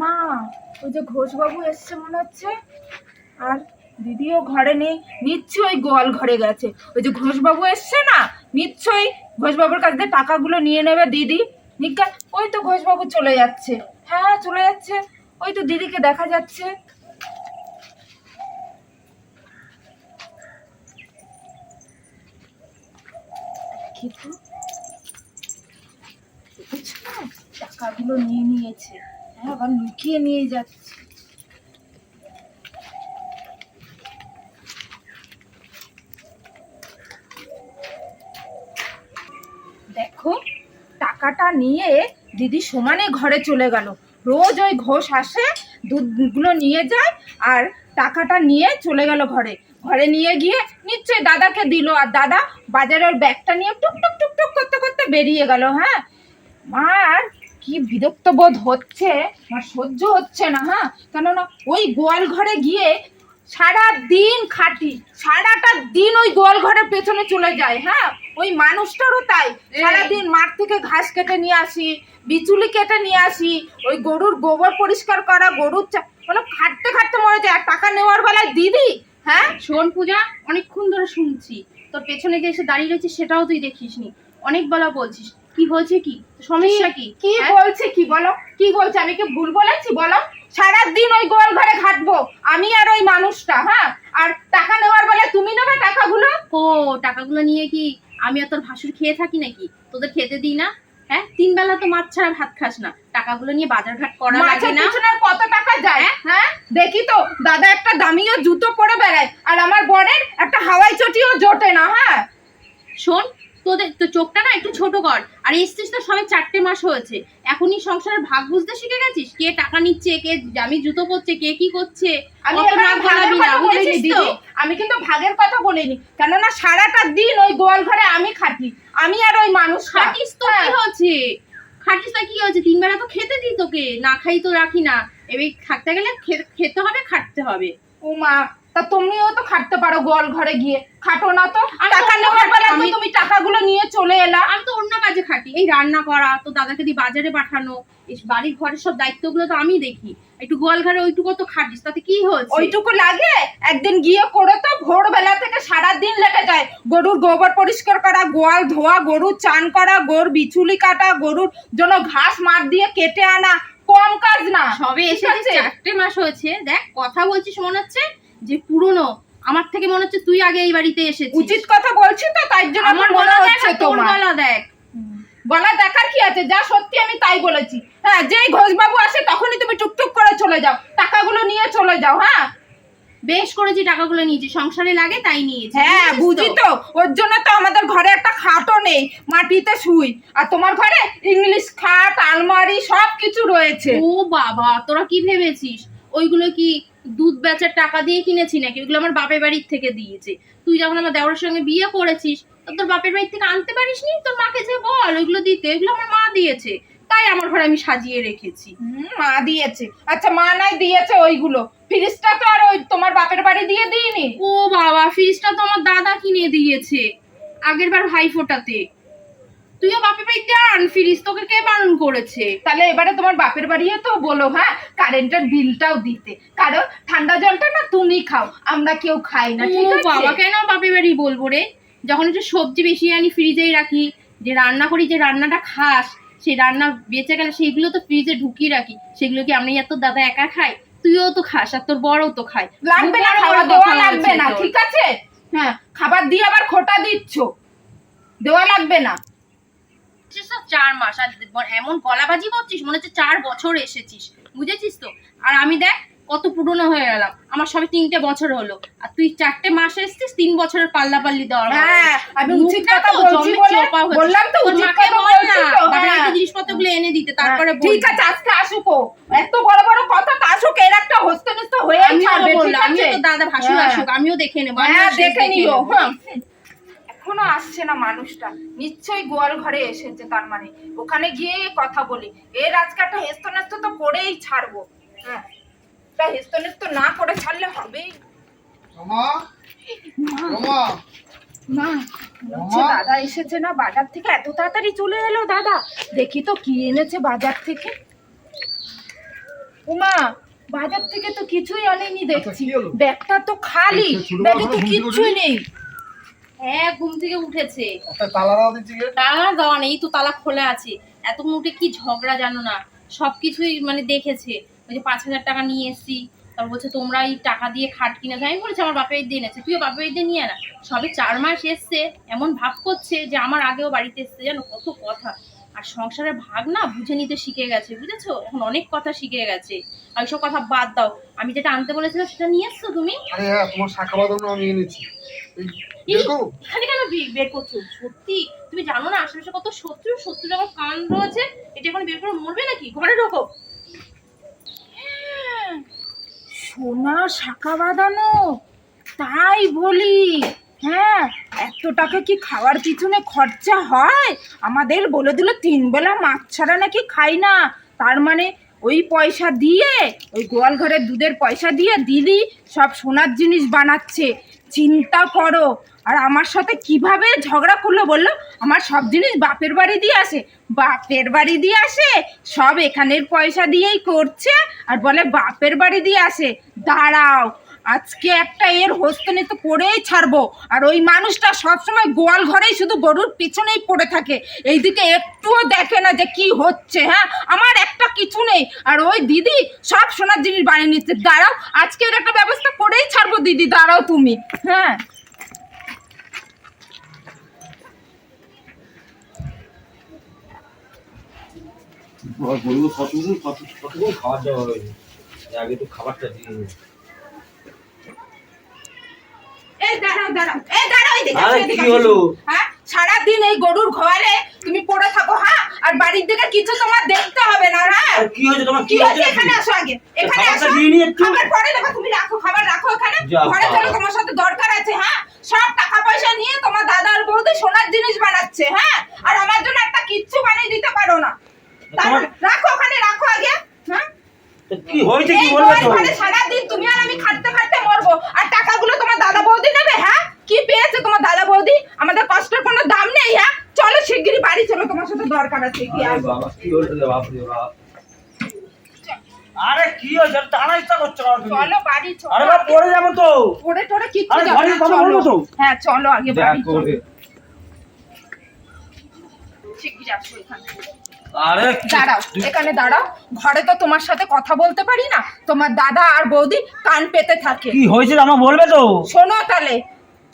মা, ওই যে ঘোষবাবু এসছে মনে হচ্ছে। আর দিদিও ঘরে নেই। নিশ্চয়ই গোয়াল ঘরে গেছে। ওই যে ঘোষবাবু এসছে না, নিশ্চয়ই ঘোষবাবুর কাছ থেকে টাকাগুলো নিয়ে নেবে দিদি। নিকা, ওই তো ঘোষবাবু চলে যাচ্ছে। হ্যাঁ চলে যাচ্ছে। ওই তো দিদিকে দেখা যাচ্ছে। টাকাগুলো নিয়ে নিয়েছে। আবার লুকিয়ে নিয়ে যাচ্ছে। দেখো, টাকাটা নিয়ে দিদি সমানে ঘরে চলে গেল। রোজ ওই ঘোষ আসে, দুধগুলো নিয়ে যায় আর টাকাটা নিয়ে চলে গেল ঘরে। ঘরে নিয়ে গিয়ে নিশ্চয়ই দাদাকে দিল আর দাদা বাজারের ব্যাগটা নিয়ে টুক টুক টুক করতে করতে বেরিয়ে গেল হ্যাঁ। মার কি বিরক্ত বোধ হচ্ছে? মার সহ্য হচ্ছে না হ্যাঁ? কেননা ওই গোয়াল ঘরে গিয়ে সারা দিন খাটি সারাটা দিন ওই গোয়াল ঘরের পেছনে চলে যায় হ্যাঁ? ওই মানুষটারও তাই। সারাদিন মাঠ থেকে ঘাস কেটে নিয়ে আসি বিচুলি কেটে নিয়ে আসি ওই গরুর গোবর পরিষ্কার করা গরুর চা মানে খাটতে খাটতে মরে যায়। আর টাকা নেওয়ার বেলায় দিদি হ্যাঁ? শোন পূজা অনেকক্ষণ ধরে শুনছি। তোর পেছনে যে এসে দাঁড়িয়ে রয়েছে সেটাও তুই দেখিসনি। অনেক বেলা বলছিস। কি হয়েছে কি? সমস্যা কি কি? হ্যাঁ? বলছে কি বলো? কি বলছে? আমি কি ভুল বলেছি বলো? সারাদিন ওই গোয়াল ঘরে ঘাটবো। আমি আর ওই মানুষটা হ্যাঁ? আর টাকা নেওয়ার বেলা তুমি নেবে টাকাগুলো? ও টাকাগুলো নিয়ে কি আমি আর তোর ভাসুর খেয়ে থাকি নাকি? তোদের খেতে দিই না? হ্যাঁ? তিন বেলা তো মাছ ছাড়া ভাত খাস না। টাকাগুলো নিয়ে বাজার ঘাট করা লাগে মাছের না? পিছনে কত টাকা যায় হ্যাঁ? দেখি তো দাদা একটা দামিও জুতো পরে বেড়ায় আর আমার বরের একটা হাওয়াই চটিও জোটে না হ্যাঁ? শোন তোদের তো চোখটা না একটু ছোট কর। আর এসছিস তো সবে চারটে মাস হয়েছে। এখনই সংসারের ভাগ বুঝতে শিখে গেছিস? কে টাকা নিচ্ছে কে আমি জুতো করছে কে কি করছে? আমি কিন্তু ভাগের কথা বলিনি। কেননা সারাটা দিন ওই গোয়াল ঘরে আমি খাটি। আমি আর ওই মানুষ খাটিস তো কি হচ্ছে? খাটিস তো কি হচ্ছে? তিন বেলা তো খেতে দিই তোকে। না খাই তো রাখি না। এবার থাকতে গেলে খেতে হবে খাটতে হবে। উমা তা তুমিও তো খাটতে পারো গোয়াল ঘরে গিয়ে। খাটো না তো। টাকা নেওয়ার বেলা তো তুমি টাকাগুলো নিয়ে চলে এলা। আমি তো অন্য কাজে খাটি। এই রান্না করা তো দাদাকে দিয়ে বাজারে পাঠানো বাড়ির ঘরের সব দায়িত্বগুলো তো আমি দেখি। একটু গোয়াল ঘরে ওইটুকু তো খাটিস তাতে কি হয়েছে? ওইটুকু লাগে? একদিন গিয়ে করে তো ভোরবেলা থেকে সারা দিন লেগে যায়। গরুর গোবর পরিষ্কার করা গোয়াল ধোয়া গরুর চান করা গরুর বিচুলি কাটা গরুর জন্য ঘাস মাঠ দিয়ে কেটে আনা। কম কাজ না। সবে এসে চারটে মাস হয়েছে। দেখ কথা বলছিস মনে হচ্ছে? যে পুরনো আমার থেকে মনে হচ্ছে তুই আগে এই বাড়িতে এসেছিস। উচিত কথা বলছি তো তাই জন্য আমার মনে হচ্ছে তোমার। গলা দেখ। গলা দেখার কি আছে? যা সত্যি আমি তাই বলেছি। হ্যাঁ যেই ঘোষবাবু আসে তখনই তুমি টুকটুক করে চলে যাও। টাকাগুলো নিয়ে চলে যাও হ্যাঁ? বেশ করেছি টাকাগুলো নিয়েছি সংসারে লাগে তাই নিয়েছি হ্যাঁ বুঝি তো। ওর জন্য তো আমাদের ঘরে একটা খাটও নেই মাটিতে শুই। আর তোমার ঘরে ইংলিশ খাট আলমারি সব কিছু রয়েছে। ও বাবা তোরা কি ভেবেছিস? ওইগুলো কি দুধ বেচার টাকা দিয়ে কিনেছি নাকি? ওইগুলো আমার বাপের বাড়ির থেকে দিয়েছে। তুই যখন আমার দেওয়ার সঙ্গে বিয়ে করেছিস তোর বাপের বাড়ির থেকে আনতে পারিসনি? তোর মাকে যে বল ওইগুলো দিতে ওইগুলো আমার মা দিয়েছে। তাই আমার ঘরে আমি সাজিয়ে রেখেছি। হুম, মা দিয়েছে। আচ্ছা মা নাই দিয়েছে ওইগুলো। ফ্রিজটা তো আর ওই তোমার বাপের বাড়ি দিয়ে দিইনি। ও বাবা ফ্রিজটা তো আমার দাদা কিনে দিয়েছে আগের বার ভাই ফোটাতে। তুইও বাপের বাড়িতে আন ফ্রিজ তোকে কে বারণ করেছে? তাহলে এবারে তোমার বাপের বাড়িও তো বলো হ্যাঁ? কারেন্টের বিলটাও দিতে। কারণ ঠান্ডা জলটা না তুমি খাও আমরা কেউ খাই না ঠিক আছে? বাবা কেন বাপের বাড়ি বলব রে? যখন একটু সবজি বেশি আনি ফ্রিজেই রাখি যে রান্না করি যে রান্নাটা খাস সেই রান্না বেঁচে গেলে সেইগুলো তো ফ্রিজে ঢুকিয়ে রাখি। সেগুলো কি আমি আর তোর দাদা একা খাই? তুইও তো খাস আর তোর বড়ও তো খায়। লাগবে না দেওয়া লাগবে না ঠিক আছে? হ্যাঁ খাবার দিয়ে আবার খোটা দিচ্ছ। দেওয়া লাগবে না। সব চার মাস। আর এমন গলাবাজি করছিস মনে হচ্ছে চার বছর এসেছিস। বুঝেছিস তো? আর আমি দেখ কত পুরনো হয়ে গেলাম। আমার সবে তিনটে বছর হলো। আর তুই চারটে মাস এসেছিস তিন বছরের পাল্লা পাল্লি দেওয়ার হ্যাঁ আমি উচিত কথা বলছি বলে বললাম তো উচিত কথা বলছি তো হ্যাঁ। জিনিসপত্রগুলো এনে দিতে তারপরে হ্যাঁ, ঠিক আছে আজকে আসুক। এত বড় বড় কথা তো আসুক এর একটা হস্তে নিস্ত হয়ে ঠিক বললাম আছে? তো দাদা ভাসুর। আসুক আমিও দেখে নেব হ্যাঁ দেখে নিও হ্যাঁ এখনও আসছে না মানুষটা। নিশ্চয়ই গোয়াল ঘরে এসেছে তার মানে। ওখানে গিয়ে কথা বলি। এর আজকে একটা হেস্ত নেস্ত তো করেই ছাড়বো। হ্যাঁ তা হেস্ত নেস্ত না করে ছাড়লে হবে রমা? রমা? মা। হচ্ছে মামা? দাদা এসেছে না বাজার থেকে? এত তাড়াতাড়ি চলে এলো দাদা? দেখি তো কি এনেছে বাজার থেকে। উমা বাজার থেকে তো কিছুই আনেনি দেখছি। আচ্ছা? ব্যাগটা তো খালি। ব্যাগে তো কিচ্ছুই নেই। হ্যাঁ ঘুম থেকে উঠেছে। তালা দাও দিচ্ছি তালা দেওয়া নেই তো তালা খোলা আছে। এত উঠে কি ঝগড়া জানো না? সব কিছুই মানে দেখেছে। ওই যে পাঁচ হাজার টাকা নিয়ে এসছি। তারপর বলছে তোমরা এই টাকা দিয়ে খাট কিনে আমি বলেছি আমার বাপের দিয়ে এনেছে তুইও বাপের দিয়ে নিয়ে না। সবে চার মাস এসছে এমন ভাব করছে যে আমার আগেও বাড়িতে এসছে। জানো কত কথা। আর সংসারের ভাগ না বুঝে নিতে শিখে গেছে বুঝেছ? এখন অনেক কথা শিখে গেছে। আর সব কথা বাদ দাও। আমি যেটা আনতে বলেছিলাম সেটা নিয়ে এসছো তুমি? আরে হ্যাঁ তোমার শাখা বাদাম আমি এনেছি এখানে কেন বের করছ? সত্যি? তুমি জানো না আশেপাশে কত শত্রু? শত্রু আমার কান রয়েছে এটা এখন বের করে মরবে নাকি? ঘরে ঢোকো। হ্যাঁ, সোনা শাখা বাঁধানো। তাই বলি। হ্যাঁ এত টাকা কি খাওয়ার পিছনে খরচা হয়? আমাদের বলে দিল তিন বেলা মাছ ছাড়া নাকি খাই না। তার মানে ওই পয়সা দিয়ে, ওই গোয়াল ঘরের দুধের পয়সা দিয়ে দিদি সব সোনার জিনিস বানাচ্ছে। চিন্তা করো। আর আমার সাথে কীভাবে ঝগড়া করল বলল? আমার সব জিনিস বাপের বাড়ি দিয়ে আসে। বাপের বাড়ি দিয়ে আসে, সব এখানের পয়সা দিয়েই করছে। আর বলে বাপের বাড়ি দিয়ে আসে। দাঁড়াও। আজকে একটা এর হোস্তেনে তো করেই ছাড়বো। আর ওই মানুষটা সবসময় গোয়াল ঘরেই শুধু গরুর পিছনেই পড়ে থাকে। এইদিকে একটুও দেখে না যে কি হচ্ছে হ্যাঁ? আমার একটা কিছু নেই। আর ওই দিদি সব সোনার জিনিস বানিয়ে নিচ্ছে। দাঁড়াও, আজকে এর একটা ব্যবস্থা করেই ছাড়বো দিদি, দাঁড়াও তুমি হ্যাঁ? বলব কতগুলো কত কতগুলো খাবার হয়েছে আগে তো খাবারটা দিয়ে। এই দাঁড়াও দাঁড়াও। এই দাঁড়াও এদিকে আরে আসো, এদিকে কি হলো? হ্যাঁ? সারাদিন এই গরুর ঘরে তুমি পড়ে থাকো হ্যাঁ? আর বাড়ির দিকে কিছু তোমার দেখতে হবে না হ্যাঁ কি হয়েছে তোমার? কি কি হয়েছে? হয়েছে? এখানে আসো আগে। এখানে আসো। দিয়ে নি একটু। খাবার পরে দেবো তুমি রাখো খাবার রাখো এখানে। ঘরে চলো তোমার সাথে দরকার আছে হ্যাঁ? সব টাকা পয়সা নিয়ে তোমার দাদা আর বৌদি সোনার জিনিস বানাচ্ছে হ্যাঁ? আর আমার জন্য একটা কিচ্ছু বানিয়ে দিতে পারো না। রাখো ওখানে রাখো আগে হ্যাঁ? কি হয়েছে কি এই তো ঘরে সারাদিন তুমি আর আমি খাটতে খাটতে মরবো আর টাকাগুলো তোমার দাদা বৌদি নেবে হ্যাঁ কি পেয়েছে তোমার দাদা বৌদি আমাদের কষ্টের কোনো দাম নেই হ্যাঁ চলো শিগগিরই বাড়ি চলো তোমার সাথে দরকার আছে কি আরে বাবা কি হলো রে বাপ রে বাপ? আরে কি হয়েছে? টানা ইচ্ছা করছে চলো বাড়ি চলো। আরে বাবা পড়ে যাব তো। পড়ে টড়ে কিচ্ছু আরে যাবে কথা বলব তো? হ্যাঁ চলো আগে বাড়ি চলো। রে। আসো এখানে। আরে দাঁড়াও এখানে দাঁড়াও। ঘরে তো তোমার সাথে কথা বলতে পারি না। তোমার দাদা আর বৌদি কান পেতে থাকে। কি হয়েছে আমার বলবে তো? শোনো তাহলে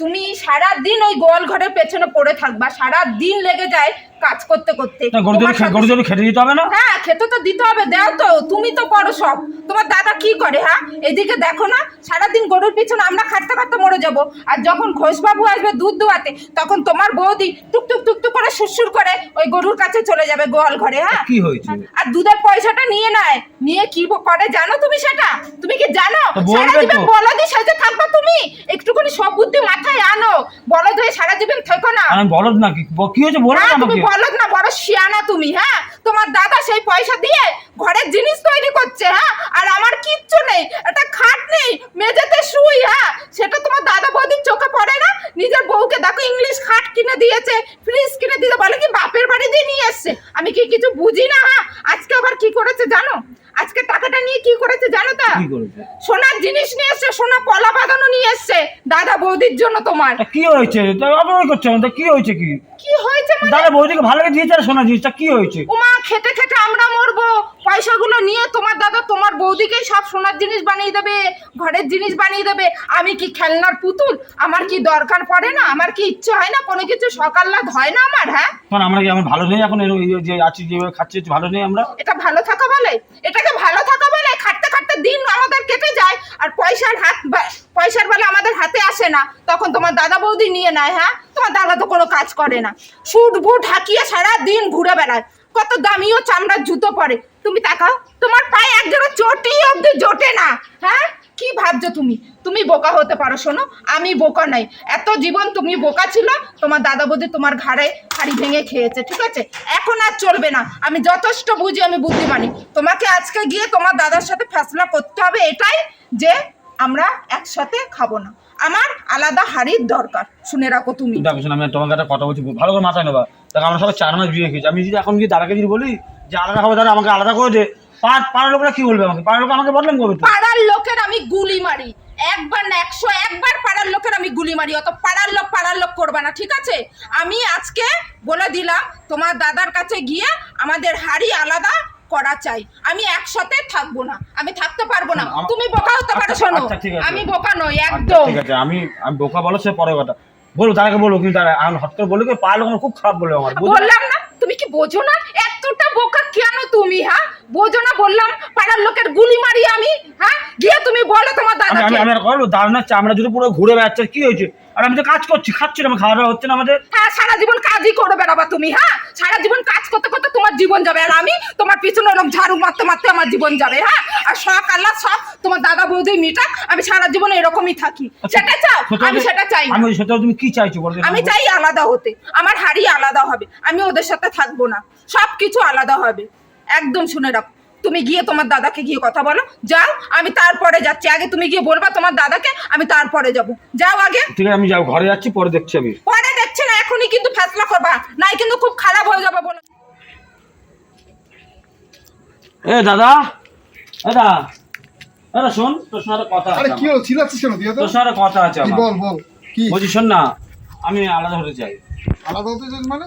তুমি সারা দিন ওই গোয়াল ঘরের পেছনে পড়ে থাকবা। সারা দিন লেগে যায় কাজ করতে করতে। গরু সাথে- খেতে দিতে হবে না? হ্যাঁ খেতে তো দিতে হবে দাও তো তুমি তো করো সব। তোমার দাদা কি করে হ্যাঁ? এদিকে দেখো না সারাদিন গরুর পিছনে আমরা খাটতে খাটতে মরে যাব। আর যখন ঘোষবাবু আসবে দুধ দোয়াতে তখন তোমার বৌদি টুক টুক টুক টুক করে সুরসুর করে ওই গরুর কাছে চলে যাবে গোয়াল ঘরে হ্যাঁ? কি হয়েছে? আর দুধের পয়সাটা নিয়ে নেয়। নিয়ে কি করে জানো তুমি সেটা? তুমি কি জানো? সারা জীবন। বলদি সাজে থাকবা তুমি? একটুখানি সব বুদ্ধি মাথায় আনো। বলদ হয়ে সারা জীবন থেকো না। আমি বলদ না কি কি হয়েছে? বলবে না আমাকে। বলদ না, বড় শিয়ানা তুমি হ্যাঁ? তোমার দাদা সেই পয়সা দিয়ে ঘরের জিনিস তৈরি করছে হ্যাঁ? আর আমার কিচ্ছু নেই, একটা খাট নেই, মেঝেতে শুই হ্যাঁ? সেটা তোমার দাদা বৌদির চোখে পড়ে না? নিজের বউকে দেখো ইংলিশ খাট কিনে দিয়েছে, ফ্রিজ কিনে দিতে বলে কি বাপের বাড়ি দিয়ে নিয়ে এসছে? আমি কি কিছু বুঝি না হ্যাঁ? আজকে আবার কি করেছে জানো? আজকে টাকাটা নিয়ে কি করেছে জানো তা? কি করেছে? সোনার জিনিস নিয়ে এসছে সোনা পলা বাঁধানো নিয়ে এসছে। দাদা বৌদির জন্য তোমার। কি হয়েছে? অপমান করছে আমাদের কি হয়েছে কি? কি হয়েছে মানে? দাদা বৌদিকে ভালো করে দিয়েছে আর সোনা জিনিসটা কি হয়েছে? উমা খেতে খেতে আমরা মরবো। পয়সাগুলো নিয়ে তোমার দাদা তোমার বৌদিকেই সব সোনার জিনিস বানিয়ে দেবে ঘরের জিনিস বানিয়ে দেবে। আমি কি খেলনার পুতুল? আমার কি দরকার পড়ে না? আমার কি ইচ্ছে হয় না? কোনো কিছু সকাল রাত হয় না আমার হ্যাঁ? এখন আমরা কি আমার ভালো নেই এখন? এই যে আছি যেভাবে খাচ্ছি ভালো নেই আমরা? এটা ভালো থাকা বলে? এটাকে ভালো থাকা বলে? খাটতে খাটতে দিন আমাদের কেটে যায় আর পয়সার হাত পয়সার বেলা আমাদের হাতে আসে না। তখন তোমার দাদা বৌদি নিয়ে নেয় হ্যাঁ? তোমার দাদা তো কোনো কাজ করে না। সুট বুট হাকিয়ে সারা দিন ঘুরে বেড়ায়। কত দামিও চামড়ার জুতো পরে। তুমি তাকাও, তোমার পায়ে একজোড়া চটি অব্দি জোটে না হ্যাঁ? কি ভাবছ তুমি? তুমি বোকা হতে পারো, শোনো, আমি বোকা নাই। এত জীবন তুমি বোকা ছিল, তোমার দাদা বৌদি তোমার ঘাড়ে হাড়ি ভেঙে খেয়েছে, ঠিক আছে? এখন আর চলবে না। আমি যথেষ্ট বুঝি, আমি বুদ্ধিমানি। তোমাকে আজকে গিয়ে তোমার দাদার সাথে ফেসলা করতে হবে এটাই যে আমরা একসাথে খাব না। আমার আলাদা হাড়ির দরকার। শুনে রাখো তুমি। আমি তোমাকে একটা কথা বলছি, ভালো করে মাথায় নেবা। আমরা সবাই চার মাস বিয়ে খেয়েছি। আমি যদি এখন গিয়ে দাদাকে যদি বলি যে আলাদা দাদা আমাকে আলাদা করে দে। পাড়ার লোকরা কি বলবে আমাকে? পাড়ার লোক আমাকে বদনাম করবে তো? পাড়ার লোকের আমি গুলি মারি। একবার না একশো একবার পাড়ার লোকের আমি গুলি মারি। অত পাড়ার লোক পাড়ার লোক করবে না ঠিক আছে? আমি আজকে বলে দিলাম তোমার দাদার কাছে গিয়ে আমাদের হাড়ি আলাদা করা চাই। আমি একসাথে থাকব না। আমি থাকতে পারব না। তুমি বোকা হতে পারো আচ্ছা, শোনো। আচ্ছা, ঠিক আছে। আমি বোকা নই আচ্ছা, একদম। ঠিক আছে আমি আমি বোকা বলো সে পরে কথা। বলো বলো কিন্তু তার এখন হট করে বলে কি? পাড়ার লোক আমার খুব খারাপ বলে আমার বুঝলে? বললাম না তুমি কি বোঝো না? এতটা বোকা কেন তুমি হ্যাঁ? বোঝো না বললাম পাড়ার লোকের গুলি মারি আমি হ্যাঁ? গিয়ে তুমি বলো তোমার আমি আমি দাদাকে। আমি আর করব দাঁড়ানোর চামড়া যদি পুরো ঘুরে বেড়াচ্ছে কি হয়েছে? আর আমি তো কাজ করছি খাচ্ছি না খাওয়া দাওয়া হচ্ছে না আমাদের। হ্যাঁ সারা জীবন কাজই করে বেড়াবা তুমি হ্যাঁ? সারা জীবন কাজ করতে করতে তোমার জীবন যাবে আর আমি তোমার পিছনে ওরকম ঝাড়ু মারতে মারতে আমার জীবন যাবে হ্যাঁ? আর শখ আল্লাহ সব তোমার দাদা বৌদি মিটাক আমি সারা জীবন এরকমই থাকি। সেটা চাও? আমি সেটা চাই আমি সেটা তুমি কি চাইছো বলো আমি চাই আলাদা হতে আমার হাড়ি আলাদা হবে আমি ওদের সাথে থাকব না সব কিছু আলাদা হবে। একদম শুনে রাখো। তুমি গিয়ে তোমার দাদাকে গিয়ে কথা বলো। যাও আমি তারপরে যাচ্ছি। আগে তুমি গিয়ে বলবা তোমার দাদাকে আমি তারপরে যাব। যাও আগে। ঠিক আছে আমি যাও ঘরে যাচ্ছি পরে দেখছি আমি। পরে দেখছে না এখনই কিন্তু ফেসলা করবা। নাই কিন্তু খুব খারাপ হয়ে যাবে বলে। এ দাদা। দাদা। দাদা শোন তোর একটা কথা আরে কি। হলো? চিল্লাচ্ছিস কেন? তুই? তোর একটা কথা আছে কি আমার। বল বল। কি? বলছি শোন না আমি আলাদা হতে চাই। আলাদা হতে চাস মানে?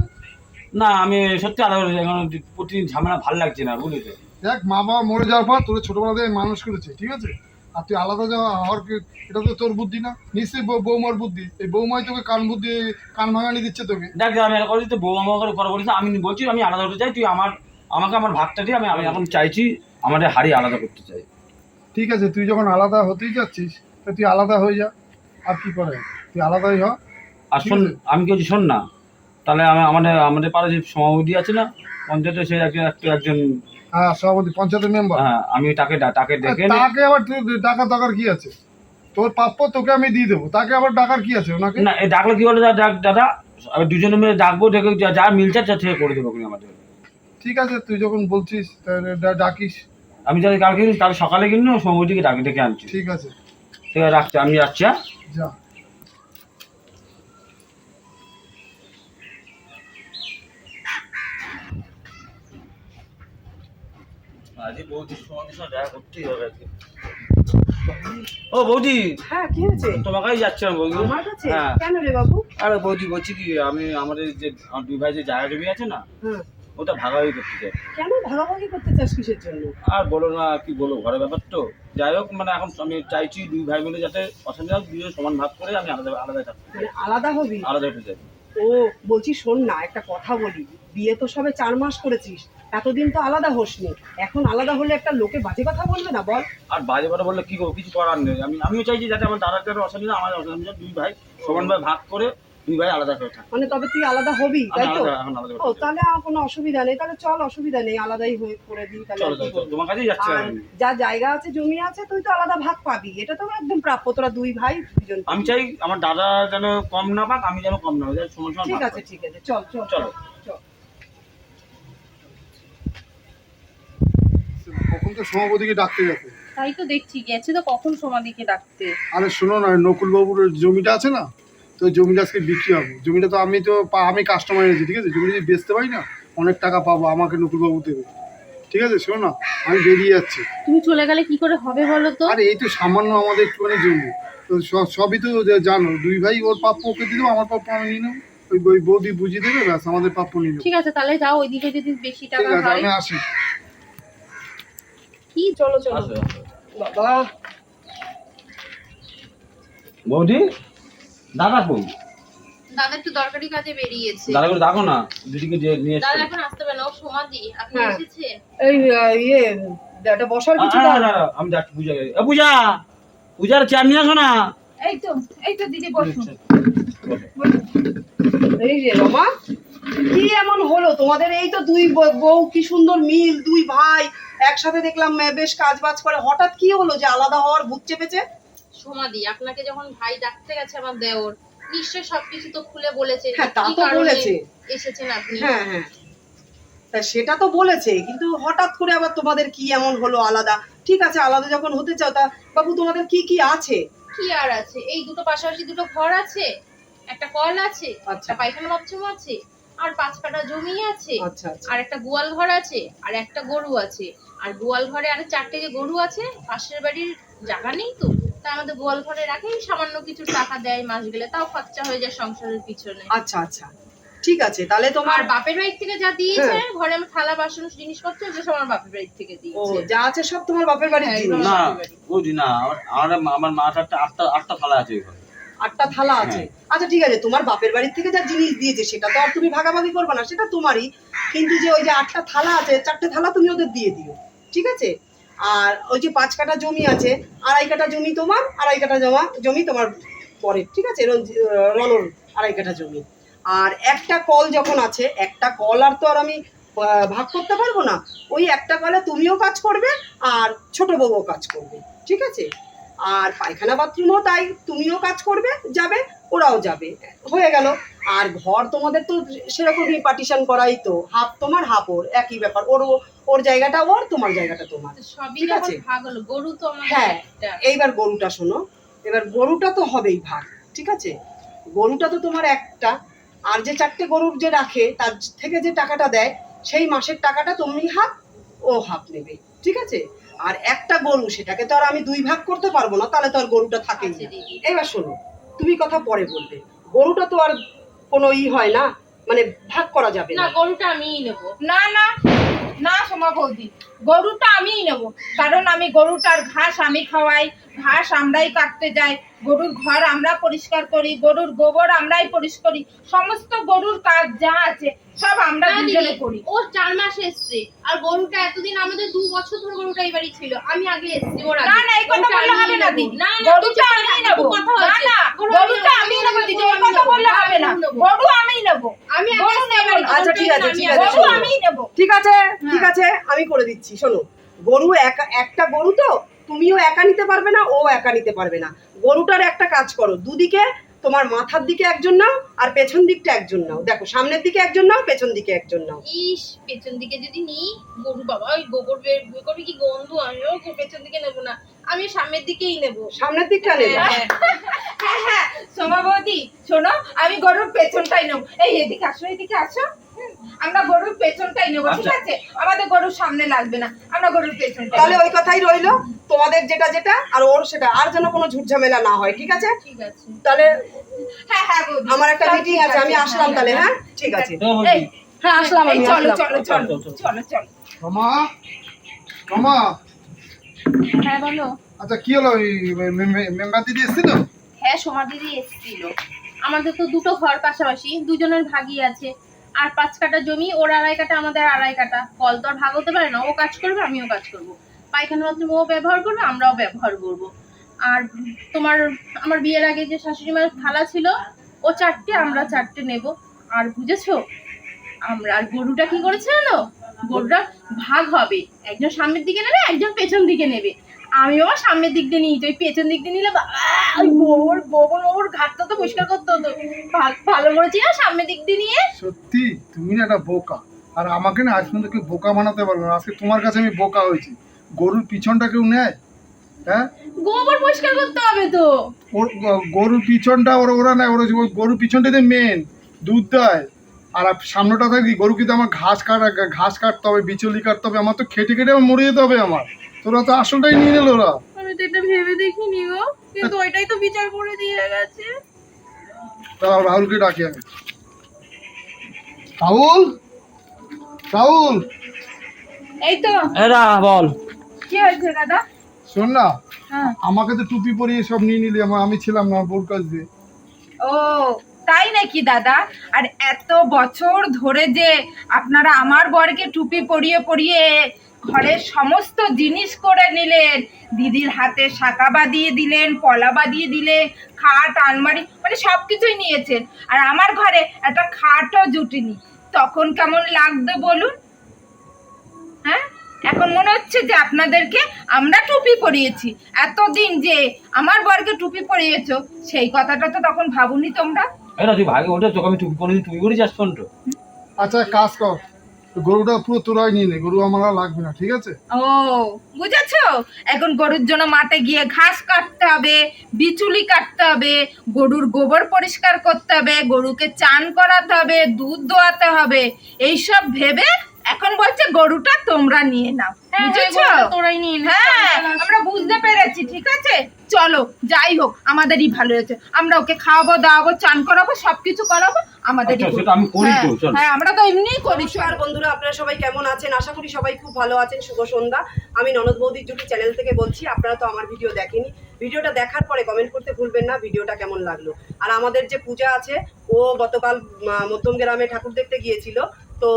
না আমি সত্যি আলাদা কারণ প্রতিদিন ঝামেলা ভালো লাগছে না বুঝলি তো দেখ মা বাবা মরে যাওয়ার পর তোর ছোটবেলা থেকে মানুষ করেছে ঠিক আছে? আর তুই আলাদা যাওয়া হওয়ার এটা তো তোর বুদ্ধি না? নিশ্চয়ই বৌমার বুদ্ধি। এই বৌমাই তোকে কান বুদ্ধি কান ভাঙানি দিচ্ছে তোকে। দেখ আমি এটা করি তো বউ আমাকে করে বলিস আমি বলছি আমি আলাদা হতে চাই তুই আমার আমাকে আমার ভাগটা দিয়ে আমি আমি এখন চাইছি আমাদের হাড়ি আলাদা করতে চাই। ঠিক আছে তুই যখন আলাদা হতেই যাচ্ছিস তা তুই আলাদা হয়ে যা আর কি করে তুই আলাদাই হ। আর শোন। আমি কি শোন না। তাহলে আমি আমাদের আমাদের পাড়ায় যে সভাপতি আছে না পঞ্চায়েতে সে একজন একজন- একজন হ্যাঁ সভাপতি পঞ্চায়েতের মেম্বার হ্যাঁ আমি তাকে তাকে ডেকে এনে- তাকে আবার টাকা টাকার কি আছে? তোর প্রাপ্য তোকে আমি দিয়ে দেবো। তাকে আবার টাকার কি আছে ওনাকে? না এই ডাকলে কি বলে দাদা? আমি দুজনে মিলে ডাকবো ডেকে যা- যা মিলছে তা থেকে করে দেবো আমাদের। ঠিক আছে তুই যখন বলছিস তাহলে ডাকিস। আমি যদি কালকে কাল সকালে কিন্তু সমাপতিকে ডাকে ডেকে আনছি। ঠিক আছে। ঠিক আছে রাখছি আমি যাচ্ছি হ্যাঁ? যা। আজকে বৌদির সঙ্গে সঙ্গে দেখা করতেই হবে আজকে ও বৌদি। হ্যাঁ কি হয়েছে তোমার কাছে যাচ্ছিলাম বৌদি। আমার কাছে? কেন রে বাবু? আরে বৌদি বলছি কি আমি আমাদের যে আমার দুই ভাই যে জায়গা জমি আছে না ওটা ভাগাভাগি করতে চাই। কেন ভাগাভাগি করতে চাস কিসের জন্য? আর বলো না কি বলো ঘরের ব্যাপার তো। যাই হোক মানে এখন আমি চাইছি দুই ভাই মিলে যাতে অসুবিধা হোক দুজন সমান ভাগ করে আমি আলাদা আলাদা থাকতে মানে আলাদা হবি? আলাদা হতে চাই। ও বলছি শোন না একটা কথা বলি। বিয়ে তো সবে চার মাস করেছিস। এতদিন তো আলাদা হোসনি এখন আলাদা হলে একটা লোকে বাজে কথা বলবে না বল। আর বাজে কথা বললে কি করব? কিছু করার নেই। আমি আমিও চাইছি যাতে আমার দাদার অসুবিধা আমার অসুবিধা দুই ভাই সমানভাবে ভাগ করে দুই ভাই আলাদা করে মানে তবে তুই আলাদা হবি তাই তো? ও। তাহলে আর কোনো অসুবিধা নেই। তাহলে চল অসুবিধা নেই। আলাদাই হয়ে করে দিই তাহলে? তোমার কাছেই যাচ্ছি। যা জায়গা আছে জমি আছে তুই তো আলাদা ভাগ পাবি। এটা তো একদম প্রাপ্য। তোরা দুই ভাই দুজন আমি চাই আমার দাদা যেন কম না পাক আমি যেন কম না যাতে সমান সমান ঠিক আছে ঠিক আছে। চল চল। চলো। কখন তো সভাপতিকে ডাকতে গেছে। তাই তো দেখছি গেছে তো কখন সমাধিকে ডাকতে? আরে শোনো না নকুল বাবুর জমিটা আছে না? তো জমিটা আজকে বিক্রি হবে। জমিটা তো আমি তো পা- আমি কাস্টমার এনেছি ঠিক আছে? জমি যদি বেচতে পারি না অনেক টাকা পাবো আমাকে নকুল বাবু দেবে। ঠিক আছে? শোনো না আমি বেরিয়ে যাচ্ছি। তুমি চলে গেলে কি করে হবে বলো তো? আরে এই তো সামান্য আমাদের একটুখানি জমি। তো স- সবই তো যে জানো দুই ভাই ওর প্রাপ্য ওকে দিয়ে দেবো আমার প্রাপ্য আমি নিয়ে নেব। ওই ওই বৌদি বুঝিয়ে দেবে ব্যাস আমাদের প্রাপ্য নিয়ে নেব। ঠিক আছে তাহলে যাও ওইদিকে যদি বেশি ঠিক টাকা আছে হয়। আমি আসি। কি চলো চলো। বাবা। বৌদি দাদা কই? দাদা একটু দরকারি কাজে বেরিয়েছে। দাদা করে না দিদিকে যে নিয়ে দাদা এখন আসতে পারে না ও সমাধি আপনি হ্যাঁ। এসেছেন? এই ইয়ে একটা বসার কিছু না, না, আমি যাচ্ছি পূজা এ পূজা! পূজার নিয়ে আসো না। এই তো এই তো দিদি বসুন। এই কি এমন হলো? তোমাদের এই তো দুই ব- বউ কি সুন্দর মিল দুই ভাই। একসাথে দেখলাম বেশ কাজ বাজ করে। হঠাৎ কি হলো যে আলাদা হওয়ার ভূত চেপেছে? সমাধি আপনাকে যখন ভাই ডাকতে গেছে আমার দেওর নিশ্চয় সবকিছু তো খুলে বলেছে। হ্যাঁ, তা তো বলেছে। এসেছেন আপনি? হ্যাঁ হ্যাঁ। তা সেটা তো বলেছে কিন্তু হঠাৎ করে আবার তোমাদের কি এমন হলো আলাদা? ঠিক আছে আলাদা যখন হতে চাও তা বাবু তোমাদের কি কি আছে? কি আর আছে? এই দুটো পাশাপাশি দুটো ঘর আছে একটা কল আছে আচ্ছা। একটা পায়খানা বাথরুম আছে আর পাঁচ কাটা জমি আছে আচ্ছা আচ্ছা। আর একটা গোয়াল ঘর আছে আর একটা গরু আছে। আর গোয়াল ঘরে আর চারটে যে গরু আছে পাশের বাড়ির জায়গা নেই তো তা আমাদের গোয়াল ঘরে রাখে সামান্য কিছু টাকা দেয় মাস গেলে তাও খরচা হয়ে যায় সংসারের পিছনে। আচ্ছা আচ্ছা। ঠিক আছে তাহলে তোমার বাপের বাড়ি থেকে যা দিয়েছে ঘরে আমি থালা বাসন জিনিসপত্র এগুলো সব আমার বাপের বাড়ি থেকে ও দিয়েছে। যা আছে সব তোমার বাপের বাড়ির হ্যাঁ, জিনিস। না বুঝি না আমার আমার আমার মা আটটা আটটা থালা আছে ওই ঘরে আটটা থালা আছে। আচ্ছা ঠিক আছে তোমার বাপের বাড়ির থেকে যা জিনিস দিয়েছে সেটা তো আর তুমি ভাগাভাগি করবে না সেটা তোমারই। কিন্তু যে ওই যে আটটা থালা আছে চারটে থালা তুমি ওদের দিয়ে দিও ঠিক আছে? আর ওই যে পাঁচ কাঠা জমি আছে আড়াই কাঠা জমি তোমার আড়াই কাঠা জমা জমি তোমার পরে ঠিক আছে? রনর আড়াই কাঠা জমি। আর একটা কল যখন আছে একটা কল আর তো আর আমি ভাগ করতে পারব না। ওই একটা কলে তুমিও কাজ করবে আর ছোট বউও কাজ করবে ঠিক আছে? আর পায়খানা বাথরুমও তাই তুমিও কাজ করবে যাবে ওরাও যাবে। হয়ে গেল। আর ঘর তোমাদের তো সেরকমই পার্টিশন করাই তো। হাফ তোমার হাফ ওর একই ব্যাপার। ওর ওর জায়গাটা ওর তোমার জায়গাটা তোমার। ঠিক আছে। গরু তো হ্যাঁ। এইবার গরুটা শোনো। এবার গরুটা তো হবেই ভাগ। ঠিক আছে? গরুটা তো তোমার একটা। আর যে চারটে গরুর যে রাখে তার থেকে যে টাকাটা দেয় সেই মাসের টাকাটা তুমি হাফ ও হাফ নেবে। ঠিক আছে? আর একটা গরু সেটাকে তো আর আমি দুই ভাগ করতে পারব না তাহলে তো আর গরুটা থাকে না। এবার শোনো তুমি কথা পরে বলবে গরুটা তো আর কোনো ই হয় না মানে ভাগ করা যাবে না না। গরুটা আমিই নেব। না না না সোমা বৌদি গরুটা আমিই নেব। কারণ আমি গরুটার ঘাস আমি খাওয়াই ঘাস আমরাই কাটতে যাই গরুর ঘর আমরা পরিষ্কার করি গরুর গোবর আমরাই পরিষ্কার করি সমস্ত গরুর কাজ যা আছে সব আমরা দুজনে করি। ও চার মাস এসছে আর গরুটা এতদিন আমাদের দু বছর ধরে গরুটা এই বাড়ি ছিল আমি আগে এসছি ওর আগে। না না এই কথা বললে হবে না। দিদি। না না গরুটা আমি নেব। না না গরুটা আমি নেব দিদি এই কথা বললে হবে না। গরু আমি নেব। আমি গরু নেব। আচ্ছা, ঠিক আছে, ঠিক আছে, গরু। আমি নেব। ঠিক আছে ঠিক আছে আমি করে দিচ্ছি শোনো। গরু একা একটা গরু তো তুমিও একা নিতে পারবে না ও একা নিতে পারবে না। গরুটার একটা কাজ করো দুদিকে তোমার মাথার দিকে একজন নাও আর পেছন দিকটা একজন নাও। দেখো সামনের দিকে একজন নাও পেছন দিকে একজন নাও। ইস পেছন দিকে যদি নিই গরু বাবা ওই গোবর বের করবি কি গন্ধ? আমি ও পেছন দিকে নেব না আমি সামনের দিকেই নেব। সামনের দিকটা নেবে? হ্যাঁ, হ্যাঁ হ্যাঁ। সোমা বৌদি শোনো আমি গরুর পেছনটাই নেব। এই এদিকে আসো এদিকে আসো। আমরা গরুর পেছনটাই নেব ঠিক আচ্ছা। আছে? আমাদের গরুর সামনে লাগবে না আমরা গরুর পেছনটাই তাহলে ওই কথাই রইল তোমাদের যেটা যেটা আর ওর সেটা আর যেন কোনো ঝুটঝামেলা না হয় ঠিক আছে? ঠিক আছে। তাহলে হ্যাঁ হ্যাঁ বৌদি। আমার একটা মিটিং আছে আমি আসলাম তাহলে হ্যাঁ? ঠিক আছে। এই, হ্যাঁ আসলাম আমি চলো চলো চলো চলো, চলো রমা রমা হ্যাঁ বলো। আচ্ছা কি হলো? মেম্বার দিদি এসেছিল? হ্যাঁ সোমা দিদি এসেছিল। আমাদের তো দুটো ঘর পাশাপাশি দুজনের ভাগই আছে। আর পাঁচ কাটা জমি, ওর আড়াই কাটা, আমাদের আড়াই কাটা। কল তো আর ভাগ হতে পারে না, ও কাজ করবে, আমিও কাজ করব। পায়খানা বাথরুম ও ব্যবহার করবে, আমরাও ব্যবহার করব। আর তোমার, আমার বিয়ের আগে যে শাশুড়ি মায়ের থালা ছিল, ও চারটে, আমরা চারটে নেব। আর বুঝেছ? আমরা, আর গরুটা কি করেছে জানো? গরুটা ভাগ হবে। একজন সামনের দিকে নেবে, একজন পেছন দিকে নেবে। আমি বাবা সামনের দিক দিয়ে নিয়েছি ওই পেছন দিক দিয়ে নিলে ওই গোবর গোবর গোবর ঘাটটা তো পরিষ্কার করতে হতো। ভালো- করেছি না সামনের দিক দিয়ে নিয়ে সত্যি তুমি না একটা বোকা। আর আমাকে না আজ পর্যন্ত কেউ বোকা বানাতে পারবে না। আজকে তোমার কাছে আমি বোকা হয়েছি। গরুর পিছনটা কেউ নেয়? হ্যাঁ? গোবর পরিষ্কার করতে হবে তো। ওর গরুর পিছনটা ওরা ওরা নেয় ওরা ওই গরুর পিছনটাতে মেন দুধ দেয়। আর সামনেটা থাকি গরু কিন্তু আমার ঘাস কাটা ঘাস কাটতে হবে বিচলি কাটতে হবে আমার তো খেটে খেটে মরে যেতে হবে আমার। তোরা তো আসলটাই নিয়ে নিল ওরা। আমি তো এটা ভেবে দেখিনি গো কিন্তু ওইটাই তো বিচার করে দিয়ে গেছে। দাঁড়াও রাহুলকে ডাকি আমি। রাহুল? রাহুল? এই তো। এরা বল। কি হয়েছে দাদা? শোন না হ্যাঁ। আমাকে তো টুপি পরিয়ে সব নিয়ে নিলি আমার আমি ছিলাম না বোর কাছ দিয়ে। ও তাই নাকি দাদা? আর এত বছর ধরে যে আপনারা আমার বরকে টুপি পরিয়ে পরিয়ে ঘরের সমস্ত জিনিস করে নিলেন। দিদির হাতে শাঁকা বাঁধিয়ে দিলেন পলা বাঁধিয়ে দিলেন খাট আলমারি মানে সব কিছুই নিয়েছেন। আর আমার ঘরে একটা খাটও জুটিনি। তখন কেমন লাগতো বলুন? হ্যাঁ? এখন মনে হচ্ছে যে আপনাদেরকে আমরা টুপি পরিয়েছি। এতদিন যে আমার বরকে টুপি পরিয়েছ সেই কথাটা তো তখন ভাবুনি তোমরা। এরা তুই ভাগে ওটা তোকে আমি টুপি পরে দিই, তুই করে যাস তো আচ্ছা কাজ কর। গরুটা পুরো তোরাই নিয়ে নে গরু আমার লাগবে না ঠিক আছে? ও বুঝেছ? এখন গরুর জন্য মাঠে গিয়ে ঘাস কাটতে হবে বিচুলি কাটতে হবে গরুর গোবর পরিষ্কার করতে হবে গরুকে চান করাতে হবে দুধ দোয়াতে হবে। এইসব ভেবে এখন বলছে গরুটা তোমরা নিয়ে নাও। হ্যাঁ বুঝেছ? তোরাই নিয়ে নে। হ্যাঁ আমরা বুঝতে পেরেছি ঠিক আছে? চলো যাই হোক আমাদেরই ভালো হয়েছে। আমরা ওকে খাওয়াবো দাওয়াবো চান করাবো সবকিছু করাবো আমাদেরই আচ্ছা, ভুল। সেটা আমি করি তো, হ্যাঁ, হ্যাঁ আমরা তো এমনিই করি নমস্কার বন্ধুরা আপনারা সবাই কেমন আছেন? আশা করি সবাই খুব ভালো আছেন। শুভ সন্ধ্যা। আমি ননদ বৌদির জুটি চ্যানেল থেকে বলছি আপনারা তো আমার ভিডিও দেখেনি ভিডিওটা দেখার পরে কমেন্ট করতে ভুলবেন না ভিডিওটা কেমন লাগল? আর আমাদের যে পূজা আছে ও গতকাল মধ্যম গ্রামে ঠাকুর দেখতে গিয়েছিল। তো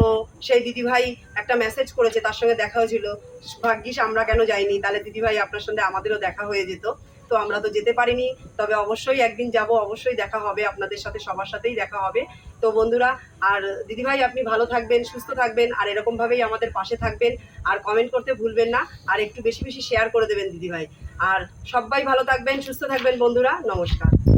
সেই দিদিভাই একটা মেসেজ করেছে তার সঙ্গে দেখা হয়েছিল। ভাগ্যিস আমরা কেন যাইনি তাহলে দিদিভাই আপনার সঙ্গে আমাদেরও দেখা হয়ে যেত। তো আমরা তো যেতে পারিনি। তবে অবশ্যই একদিন যাব, অবশ্যই দেখা হবে, আপনাদের সাথে সবার সাথেই দেখা হবে। তো বন্ধুরা, আর দিদিভাই, আপনি ভালো থাকবেন, সুস্থ থাকবেন, আর এরকমভাবেই আমাদের পাশে থাকবেন। আর কমেন্ট করতে ভুলবেন না, আর একটু বেশি বেশি শেয়ার করে দেবেন দিদিভাই। আর সবাই ভালো থাকবেন, সুস্থ থাকবেন বন্ধুরা, নমস্কার।